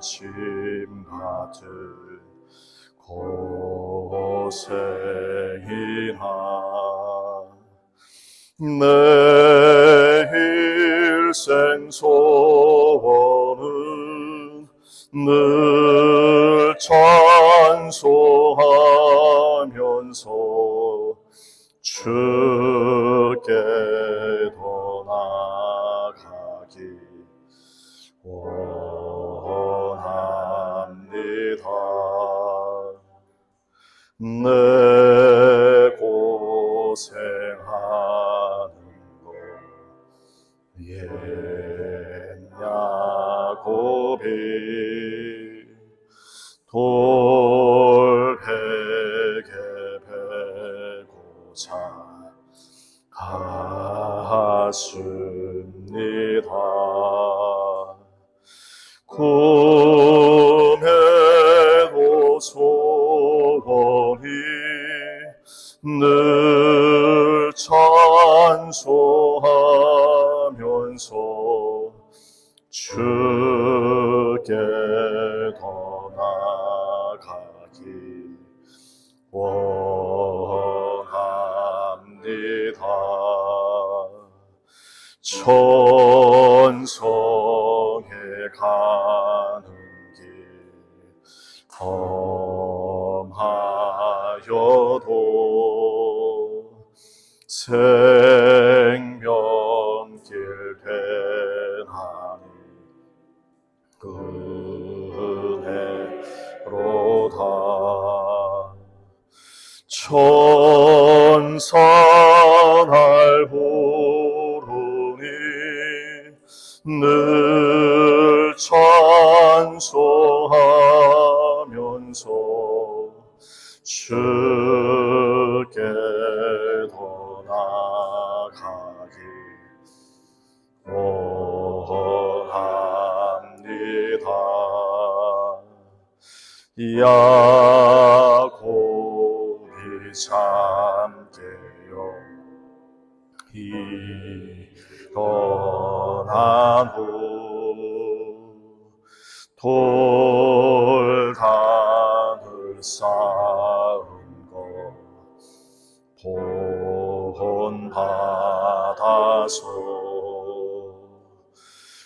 짐 같은 고생이나. 내 일생 소원은 늘 찬송하면서 주께 더 나가기 원 No. ersten äh, 은혜로다. 천사 날 부르니 늘 야곱이 잠깨어. 일어난 후 돌단을 쌓은 것 본받아서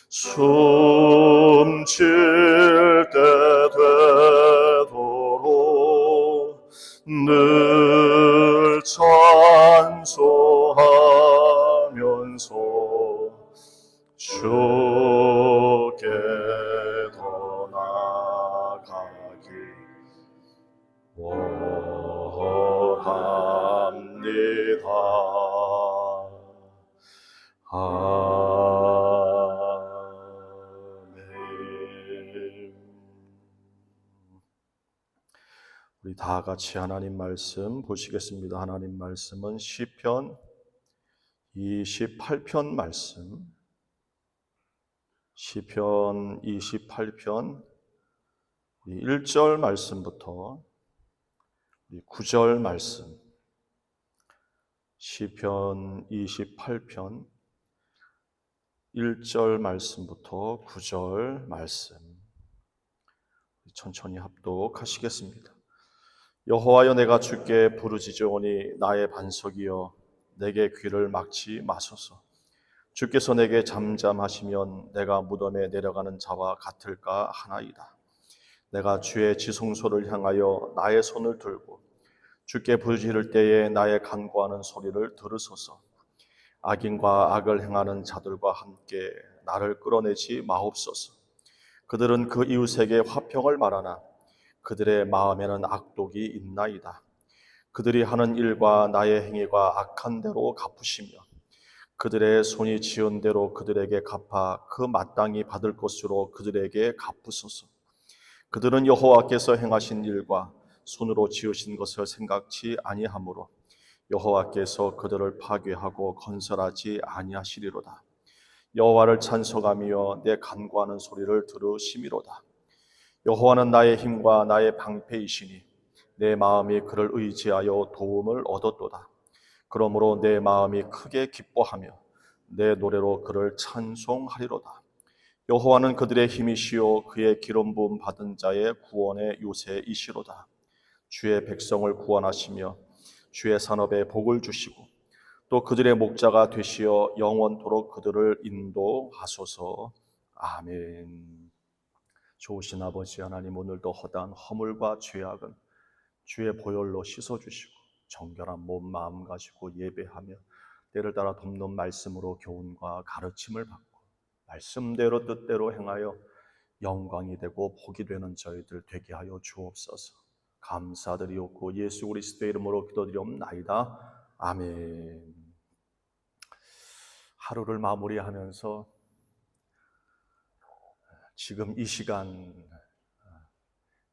숨질 아멘. 우리 다 같이 하나님 말씀 보시겠습니다. 하나님 말씀은 시편 28편 말씀. 시편 28편 1절 말씀부터 9절 말씀. 시편 28편 1절 말씀부터 9절 말씀. 천천히 합독하시겠습니다. 여호와여 내가 주께 부르짖으오니 나의 반석이여 내게 귀를 막지 마소서. 주께서 내게 잠잠하시면 내가 무덤에 내려가는 자와 같을까 하나이다. 내가 주의 지성소를 향하여 나의 손을 들고 주께 부르짖을 때에 나의 간구하는 소리를 들으소서. 악인과 악을 행하는 자들과 함께 나를 끌어내지 마옵소서. 그들은 그 이웃에게 화평을 말하나 그들의 마음에는 악독이 있나이다. 그들이 하는 일과 나의 행위가 악한 대로 갚으시며 그들의 손이 지은 대로 그들에게 갚아 그 마땅히 받을 것으로 그들에게 갚으소서. 그들은 여호와께서 행하신 일과 손으로 지으신 것을 생각지 아니하므로 여호와께서 그들을 파괴하고 건설하지 아니하시리로다. 여호와를 찬송하며 내 간구하는 소리를 들으심이로다. 여호와는 나의 힘과 나의 방패이시니 내 마음이 그를 의지하여 도움을 얻었도다. 그러므로 내 마음이 크게 기뻐하며 내 노래로 그를 찬송하리로다. 여호와는 그들의 힘이시요 그의 기름 부음 받은 자의 구원의 요새이시로다. 주의 백성을 구원하시며 주의 산업에 복을 주시고 또 그들의 목자가 되시어 영원토록 그들을 인도하소서. 아멘. 좋으신 아버지 하나님 오늘도 허다한 허물과 죄악은 주의 보혈로 씻어 주시고 정결한 몸 마음 가지고 예배하며 때를 따라 돕는 말씀으로 교훈과 가르침을 받고 말씀대로 뜻대로 행하여 영광이 되고 복이 되는 저희들 되게 하여 주옵소서. 감사드리옵고 예수 그리스도의 이름으로 기도드리옵나이다. 아멘. 하루를 마무리하면서 지금 이 시간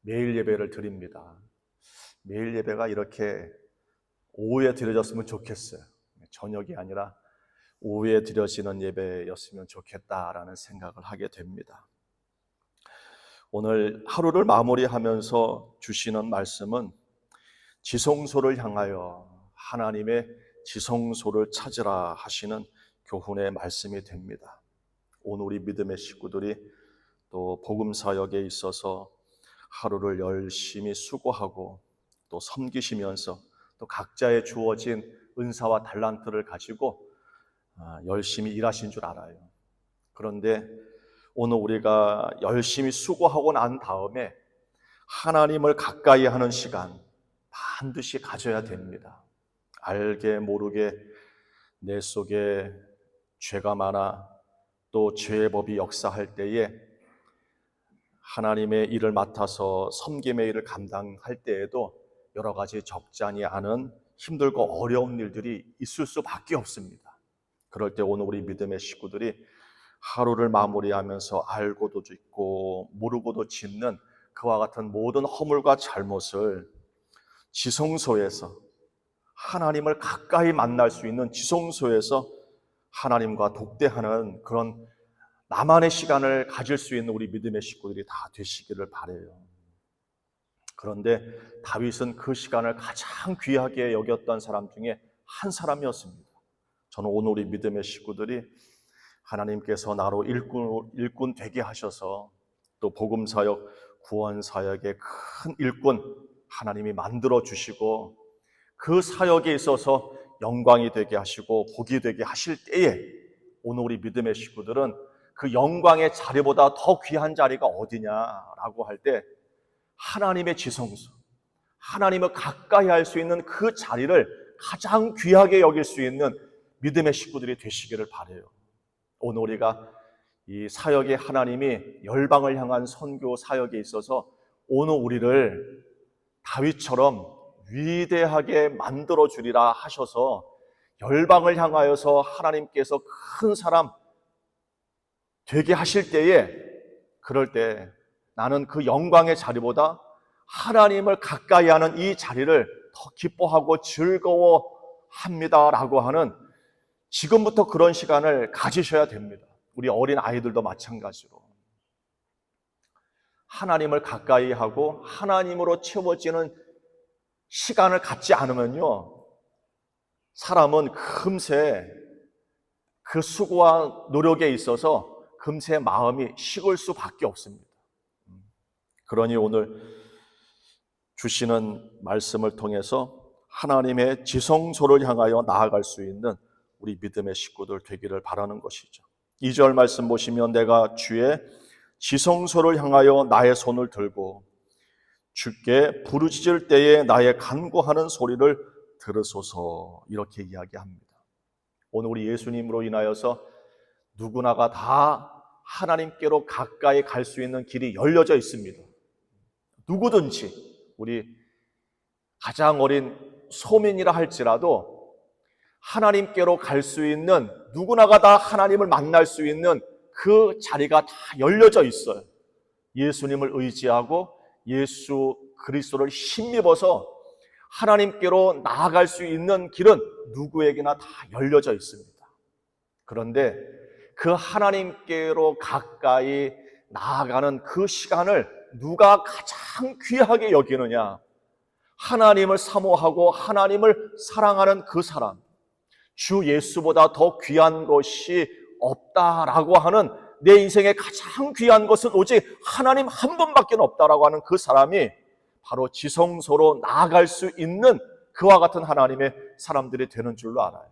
매일 예배를 드립니다. 매일 예배가 이렇게 오후에 드려졌으면 좋겠어요. 저녁이 아니라 오후에 드려지는 예배였으면 좋겠다라는 생각을 하게 됩니다. 오늘 하루를 마무리하면서 주시는 말씀은 지성소를 향하여 하나님의 지성소를 찾으라 하시는 교훈의 말씀이 됩니다. 오늘 우리 믿음의 식구들이 또 복음 사역에 있어서 하루를 열심히 수고하고 또 섬기시면서 또 각자의 주어진 은사와 달란트를 가지고 아, 열심히 일하신 줄 알아요. 그런데 오늘 우리가 열심히 수고하고 난 다음에 하나님을 가까이 하는 시간 반드시 가져야 됩니다. 알게 모르게 내 속에 죄가 많아 또 죄의 법이 역사할 때에 하나님의 일을 맡아서 섬김의 일을 감당할 때에도 여러 가지 적잖이 않은 힘들고 어려운 일들이 있을 수밖에 없습니다. 그럴 때 오늘 우리 믿음의 식구들이 하루를 마무리하면서 알고도 짓고 모르고도 짓는 그와 같은 모든 허물과 잘못을 지성소에서 하나님을 가까이 만날 수 있는 지성소에서 하나님과 독대하는 그런 나만의 시간을 가질 수 있는 우리 믿음의 식구들이 다 되시기를 바래요. 그런데 다윗은 그 시간을 가장 귀하게 여겼던 사람 중에 한 사람이었습니다. 저는 오늘 우리 믿음의 식구들이 하나님께서 나로 일꾼, 일꾼 되게 하셔서 또 복음 사역, 구원 사역의 큰 일꾼 하나님이 만들어 주시고 그 사역에 있어서 영광이 되게 하시고 복이 되게 하실 때에 오늘 우리 믿음의 식구들은 그 영광의 자리보다 더 귀한 자리가 어디냐라고 할 때 하나님의 지성소, 하나님을 가까이 할 수 있는 그 자리를 가장 귀하게 여길 수 있는 믿음의 식구들이 되시기를 바래요. 오늘 우리가 이 사역에 하나님이 열방을 향한 선교 사역에 있어서 오늘 우리를 다윗처럼 위대하게 만들어 주리라 하셔서 열방을 향하여서 하나님께서 큰 사람 되게 하실 때에 그럴 때 나는 그 영광의 자리보다 하나님을 가까이 하는 이 자리를 더 기뻐하고 즐거워 합니다라고 하는 지금부터 그런 시간을 가지셔야 됩니다. 우리 어린 아이들도 마찬가지로. 하나님을 가까이 하고 하나님으로 채워지는 시간을 갖지 않으면요. 사람은 금세 그 수고와 노력에 있어서 금세 마음이 식을 수밖에 없습니다. 그러니 오늘 주시는 말씀을 통해서 하나님의 지성소를 향하여 나아갈 수 있는 우리 믿음의 식구들 되기를 바라는 것이죠. 2절 말씀 보시면 내가 주의 지성소를 향하여 나의 손을 들고 주께 부르짖을 때에 나의 간구하는 소리를 들으소서 이렇게 이야기합니다. 오늘 우리 예수님으로 인하여서 누구나가 다 하나님께로 가까이 갈 수 있는 길이 열려져 있습니다. 누구든지 우리 가장 어린 소민이라 할지라도 하나님께로 갈 수 있는 누구나가 다 하나님을 만날 수 있는 그 자리가 다 열려져 있어요. 예수님을 의지하고 예수 그리스도를 힘입어서 하나님께로 나아갈 수 있는 길은 누구에게나 다 열려져 있습니다. 그런데 그 하나님께로 가까이 나아가는 그 시간을 누가 가장 귀하게 여기느냐? 하나님을 사모하고 하나님을 사랑하는 그 사람, 주 예수보다 더 귀한 것이 없다라고 하는 내 인생의 가장 귀한 것은 오직 하나님 한 분밖에 없다라고 하는 그 사람이 바로 지성소로 나아갈 수 있는 그와 같은 하나님의 사람들이 되는 줄로 알아요.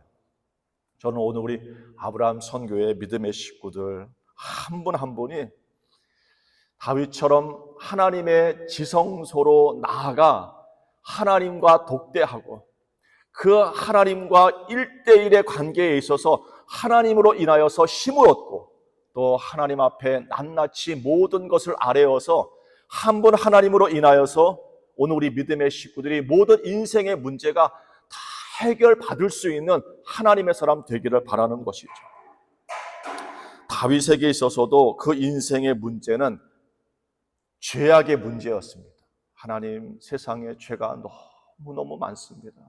저는 오늘 우리 아브라함 선교의 믿음의 식구들 한 분한 분이 다윗처럼 하나님의 지성소로 나아가 하나님과 독대하고 그 하나님과 일대일의 관계에 있어서 하나님으로 인하여서 힘을 얻고 또 하나님 앞에 낱낱이 모든 것을 아뢰어서 한 분 하나님으로 인하여서 오늘 우리 믿음의 식구들이 모든 인생의 문제가 다 해결받을 수 있는 하나님의 사람 되기를 바라는 것이죠. 다윗에게 있어서도 그 인생의 문제는 죄악의 문제였습니다. 하나님 세상에 죄가 너무너무 많습니다.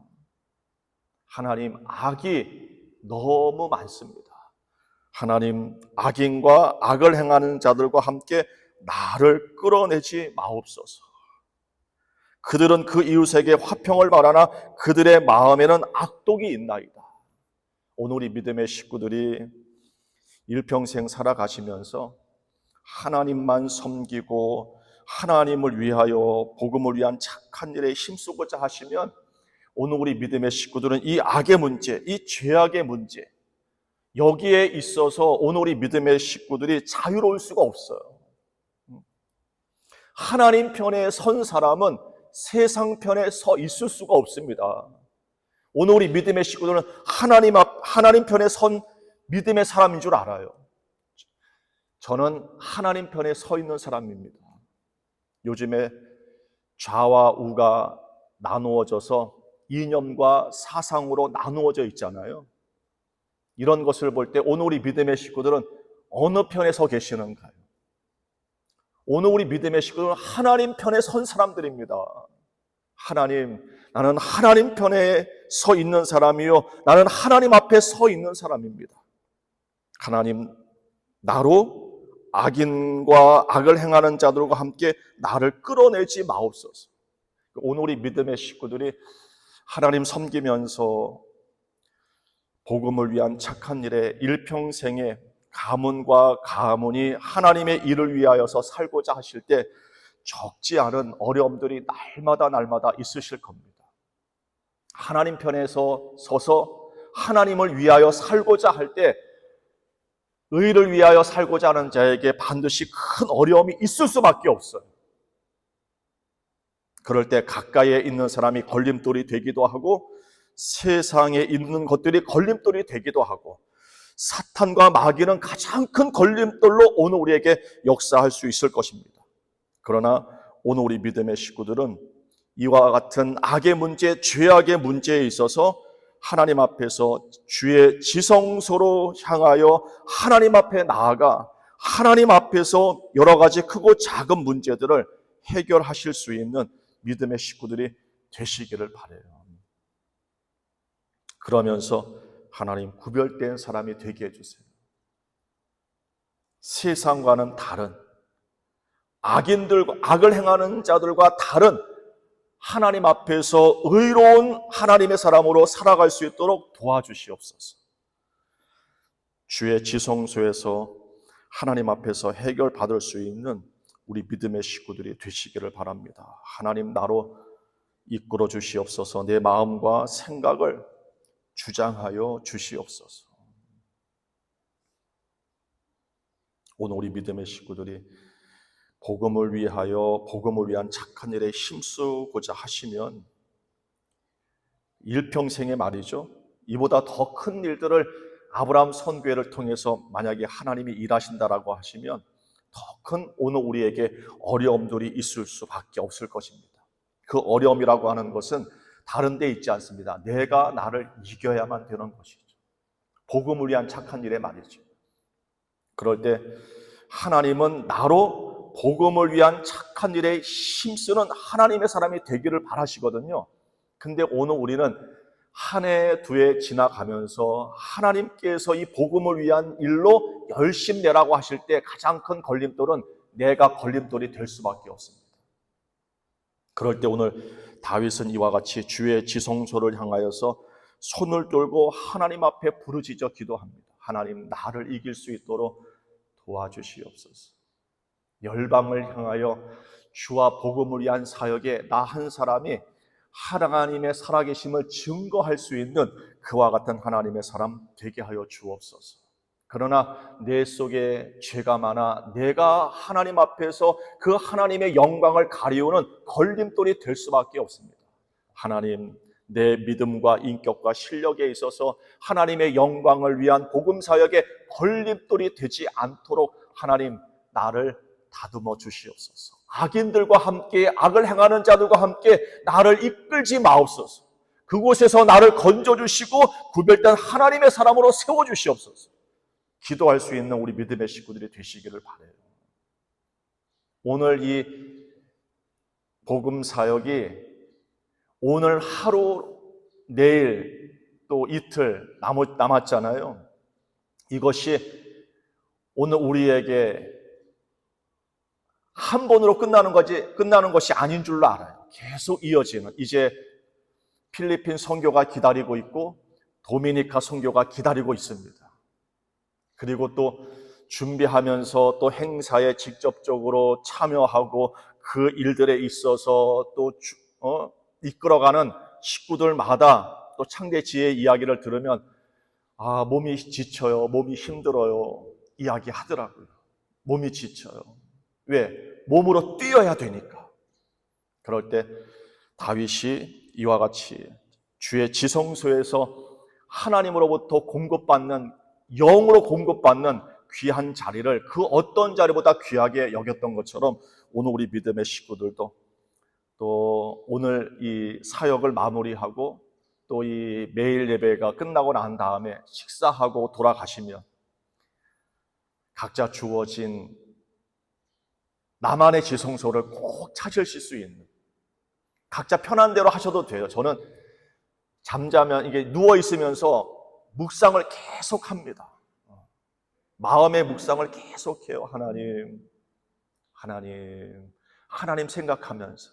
하나님 악이 너무 많습니다. 하나님 악인과 악을 행하는 자들과 함께 나를 끌어내지 마옵소서. 그들은 그 이웃에게 화평을 바라나 그들의 마음에는 악독이 있나이다. 오늘 우리 믿음의 식구들이 일평생 살아가시면서 하나님만 섬기고 하나님을 위하여 복음을 위한 착한 일에 힘쓰고자 하시면 오늘 우리 믿음의 식구들은 이 악의 문제, 이 죄악의 문제 여기에 있어서 오늘 우리 믿음의 식구들이 자유로울 수가 없어요. 하나님 편에 선 사람은 세상 편에 서 있을 수가 없습니다. 오늘 우리 믿음의 식구들은 하나님 앞, 하나님 편에 선 믿음의 사람인 줄 알아요. 저는 하나님 편에 서 있는 사람입니다. 요즘에 좌와 우가 나누어져서 이념과 사상으로 나누어져 있잖아요. 이런 것을 볼 때 오늘 우리 믿음의 식구들은 어느 편에 서 계시는가요? 오늘 우리 믿음의 식구들은 하나님 편에 선 사람들입니다. 하나님, 나는 하나님 편에 서 있는 사람이요. 나는 하나님 앞에 서 있는 사람입니다. 하나님, 나로 악인과 악을 행하는 자들과 함께 나를 끌어내지 마옵소서. 오늘 우리 믿음의 식구들이 하나님 섬기면서 복음을 위한 착한 일에 일평생에 가문과 가문이 하나님의 일을 위하여서 살고자 하실 때 적지 않은 어려움들이 날마다 날마다 있으실 겁니다. 하나님 편에서 서서 하나님을 위하여 살고자 할 때 의를 위하여 살고자 하는 자에게 반드시 큰 어려움이 있을 수밖에 없어요. 그럴 때 가까이에 있는 사람이 걸림돌이 되기도 하고 세상에 있는 것들이 걸림돌이 되기도 하고 사탄과 마귀는 가장 큰 걸림돌로 오늘 우리에게 역사할 수 있을 것입니다. 그러나 오늘 우리 믿음의 식구들은 이와 같은 악의 문제, 죄악의 문제에 있어서 하나님 앞에서 주의 지성소로 향하여 하나님 앞에 나아가 하나님 앞에서 여러 가지 크고 작은 문제들을 해결하실 수 있는 믿음의 식구들이 되시기를 바래요. 그러면서 하나님 구별된 사람이 되게 해주세요. 세상과는 다른 악인들과 악을 행하는 자들과 다른 하나님 앞에서 의로운 하나님의 사람으로 살아갈 수 있도록 도와주시옵소서. 주의 지성소에서 하나님 앞에서 해결받을 수 있는 우리 믿음의 식구들이 되시기를 바랍니다. 하나님 나로 이끌어 주시옵소서 내 마음과 생각을 주장하여 주시옵소서. 오늘 우리 믿음의 식구들이 복음을 위하여 복음을 위한 착한 일에 힘쓰고자 하시면 일평생의 말이죠. 이보다 더 큰 일들을 아브라함 선교회를 통해서 만약에 하나님이 일하신다라고 하시면 더 큰 오늘 우리에게 어려움들이 있을 수밖에 없을 것입니다. 그 어려움이라고 하는 것은 다른 데 있지 않습니다. 내가 나를 이겨야만 되는 것이죠. 복음을 위한 착한 일에 말이죠. 그럴 때 하나님은 나로 복음을 위한 착한 일에 힘쓰는 하나님의 사람이 되기를 바라시거든요. 근데 오늘 우리는 한 해, 두 해 지나가면서 하나님께서 이 복음을 위한 일로 열심 내라고 하실 때 가장 큰 걸림돌은 내가 걸림돌이 될 수밖에 없습니다. 그럴 때 오늘 다윗은 이와 같이 주의 지성소를 향하여서 손을 들고 하나님 앞에 부르짖어 기도합니다. 하나님 나를 이길 수 있도록 도와주시옵소서. 열방을 향하여 주와 복음을 위한 사역에 나 한 사람이 하나님의 살아계심을 증거할 수 있는 그와 같은 하나님의 사람 되게 하여 주옵소서. 그러나 내 속에 죄가 많아 내가 하나님 앞에서 그 하나님의 영광을 가리우는 걸림돌이 될 수밖에 없습니다. 하나님, 내 믿음과 인격과 실력에 있어서 하나님의 영광을 위한 복음 사역에 걸림돌이 되지 않도록 하나님 나를 다듬어 주시옵소서. 악인들과 함께 악을 행하는 자들과 함께 나를 이끌지 마옵소서. 그곳에서 나를 건져 주시고 구별된 하나님의 사람으로 세워 주시옵소서. 기도할 수 있는 우리 믿음의 식구들이 되시기를 바래요. 오늘 이 복음 사역이 오늘 하루, 내일, 또 이틀 남았, 남았잖아요. 이것이 오늘 우리에게 한 번으로 끝나는 것이, 끝나는 것이 아닌 줄로 알아요. 계속 이어지는. 이제 필리핀 선교가 기다리고 있고, 도미니카 선교가 기다리고 있습니다. 그리고 또 준비하면서 또 행사에 직접적으로 참여하고 그 일들에 있어서 또 주, 어, 이끌어가는 식구들마다 또 창대 지의 이야기를 들으면 아, 몸이 지쳐요. 몸이 힘들어요. 이야기 하더라고요. 몸이 지쳐요. 왜? 몸으로 뛰어야 되니까. 그럴 때 다윗이 이와 같이 주의 지성소에서 하나님으로부터 공급받는 영으로 공급받는 귀한 자리를 그 어떤 자리보다 귀하게 여겼던 것처럼 오늘 우리 믿음의 식구들도 또 오늘 이 사역을 마무리하고 또 이 매일 예배가 끝나고 난 다음에 식사하고 돌아가시면 각자 주어진 나만의 지성소를 꼭 찾으실 수 있는 각자 편한 대로 하셔도 돼요. 저는 잠자면 이게 누워 있으면서 묵상을 계속 합니다. 마음의 묵상을 계속해요. 하나님, 하나님, 하나님 생각하면서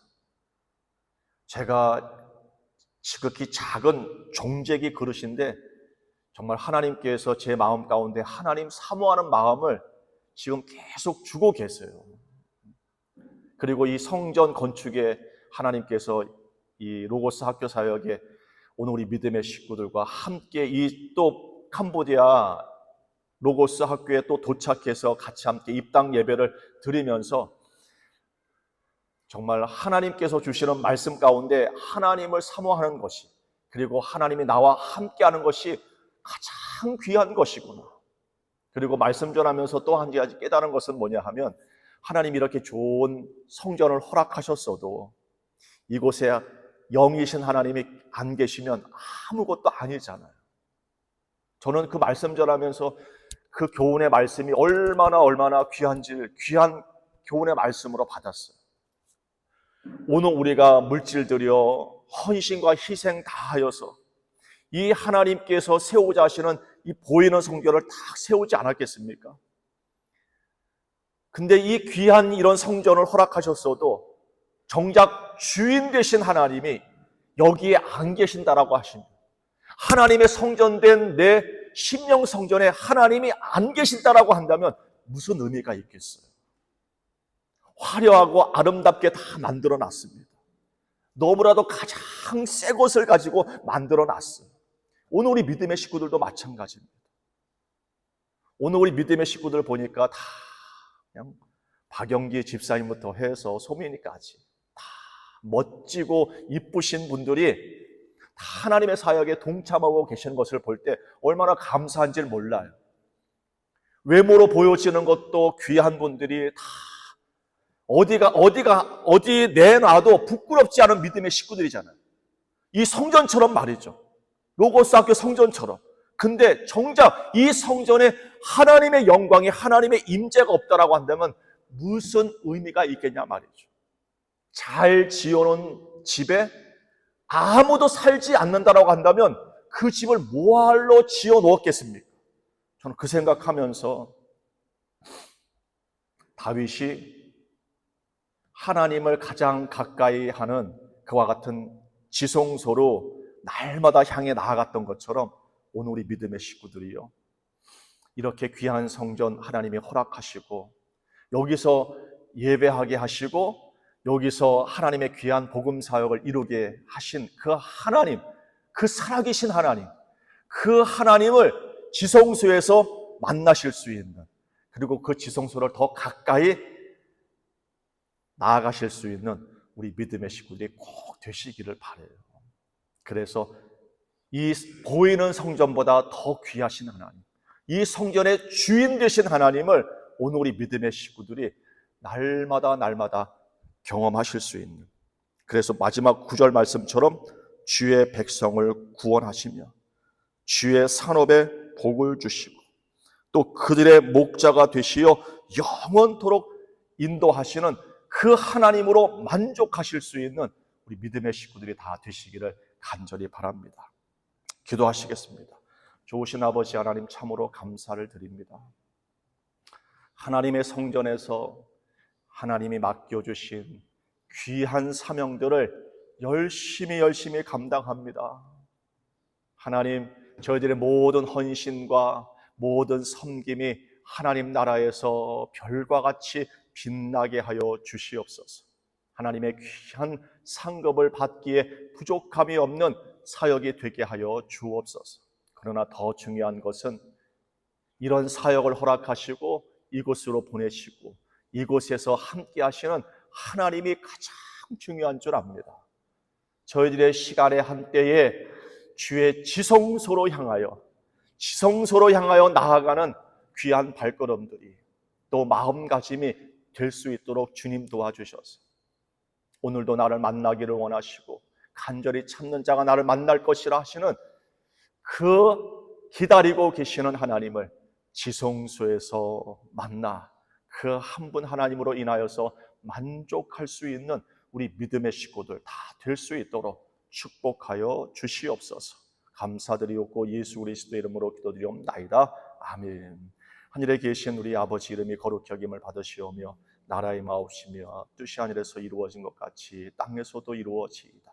제가 지극히 작은 종재기 그릇인데 정말 하나님께서 제 마음 가운데 하나님 사모하는 마음을 지금 계속 주고 계세요. 그리고 이 성전 건축에 하나님께서 이 로고스 학교 사역에 오늘 우리 믿음의 식구들과 함께 이 또 캄보디아 로고스 학교에 또 도착해서 같이 함께 입당 예배를 드리면서 정말 하나님께서 주시는 말씀 가운데 하나님을 사모하는 것이 그리고 하나님이 나와 함께 하는 것이 가장 귀한 것이구나. 그리고 말씀 전하면서 또 한 가지 깨달은 것은 뭐냐 하면 하나님이 이렇게 좋은 성전을 허락하셨어도 이곳에 영이신 하나님이 안 계시면 아무것도 아니잖아요. 저는 그 말씀 전하면서 그 교훈의 말씀이 얼마나 얼마나 귀한지 귀한 교훈의 말씀으로 받았어요. 오늘 우리가 물질 들여 헌신과 희생 다 하여서 이 하나님께서 세우자 하시는 이 보이는 성전을 다 세우지 않았겠습니까? 근데 이 귀한 이런 성전을 허락하셨어도 정작 주인 되신 하나님이 여기에 안 계신다라고 하십니다. 하나님의 성전된 내 심령 성전에 하나님이 안 계신다라고 한다면 무슨 의미가 있겠어요? 화려하고 아름답게 다 만들어 놨습니다. 너무나도 가장 새 것을 가지고 만들어 놨어요. 오늘 우리 믿음의 식구들도 마찬가지입니다. 오늘 우리 믿음의 식구들 보니까 다 그냥 박영기 집사님부터 해서 소민이까지 다 멋지고 이쁘신 분들이 다 하나님의 사역에 동참하고 계시는 것을 볼 때 얼마나 감사한지를 몰라요. 외모로 보여지는 것도 귀한 분들이 다 어디가 어디가 어디 내놔도 부끄럽지 않은 믿음의 식구들이잖아요. 이 성전처럼 말이죠. 로고스 학교 성전처럼. 근데 정작 이 성전에 하나님의 영광이 하나님의 임재가 없다라고 한다면 무슨 의미가 있겠냐 말이죠. 잘 지어놓은 집에 아무도 살지 않는다라고 한다면 그 집을 뭐할로 지어 놓았겠습니까? 저는 그 생각하면서 다윗이 하나님을 가장 가까이 하는 그와 같은 지성소로 날마다 향해 나아갔던 것처럼 오늘 우리 믿음의 식구들이요. 이렇게 귀한 성전 하나님이 허락하시고 여기서 예배하게 하시고 여기서 하나님의 귀한 복음 사역을 이루게 하신 그 하나님, 그 살아계신 하나님, 그 하나님을 지성소에서 만나실 수 있는 그리고 그 지성소를 더 가까이 나아가실 수 있는 우리 믿음의 식구들이 꼭 되시기를 바래요. 그래서 이 보이는 성전보다 더 귀하신 하나님, 이 성전의 주인 되신 하나님을 오늘 우리 믿음의 식구들이 날마다 날마다 경험하실 수 있는 그래서 마지막 구절 말씀처럼 주의 백성을 구원하시며 주의 산업에 복을 주시고 또 그들의 목자가 되시어 영원토록 인도하시는 그 하나님으로 만족하실 수 있는 우리 믿음의 식구들이 다 되시기를 간절히 바랍니다. 기도하시겠습니다. 좋으신 아버지 하나님 참으로 감사를 드립니다. 하나님의 성전에서 하나님이 맡겨주신 귀한 사명들을 열심히 열심히 감당합니다. 하나님, 저희들의 모든 헌신과 모든 섬김이 하나님 나라에서 별과 같이 빛나게 하여 주시옵소서. 하나님의 귀한 상급을 받기에 부족함이 없는 사역이 되게 하여 주옵소서. 그러나 더 중요한 것은 이런 사역을 허락하시고 이곳으로 보내시고 이곳에서 함께 하시는 하나님이 가장 중요한 줄 압니다. 저희들의 시간의 한때에 주의 지성소로 향하여 지성소로 향하여 나아가는 귀한 발걸음들이 또 마음가짐이 될 수 있도록 주님 도와주셔서 오늘도 나를 만나기를 원하시고 간절히 참는 자가 나를 만날 것이라 하시는 그 기다리고 계시는 하나님을 지성소에서 만나 그 한 분 하나님으로 인하여서 만족할 수 있는 우리 믿음의 식구들 다 될 수 있도록 축복하여 주시옵소서. 감사드리옵고 예수 그리스도 이름으로 기도드리옵나이다. 아멘. 하늘에 계신 우리 아버지 이름이 거룩히 여김을 받으시오며 나라의 마옵시며 뜻이 하늘에서 이루어진 것 같이 땅에서도 이루어지이다.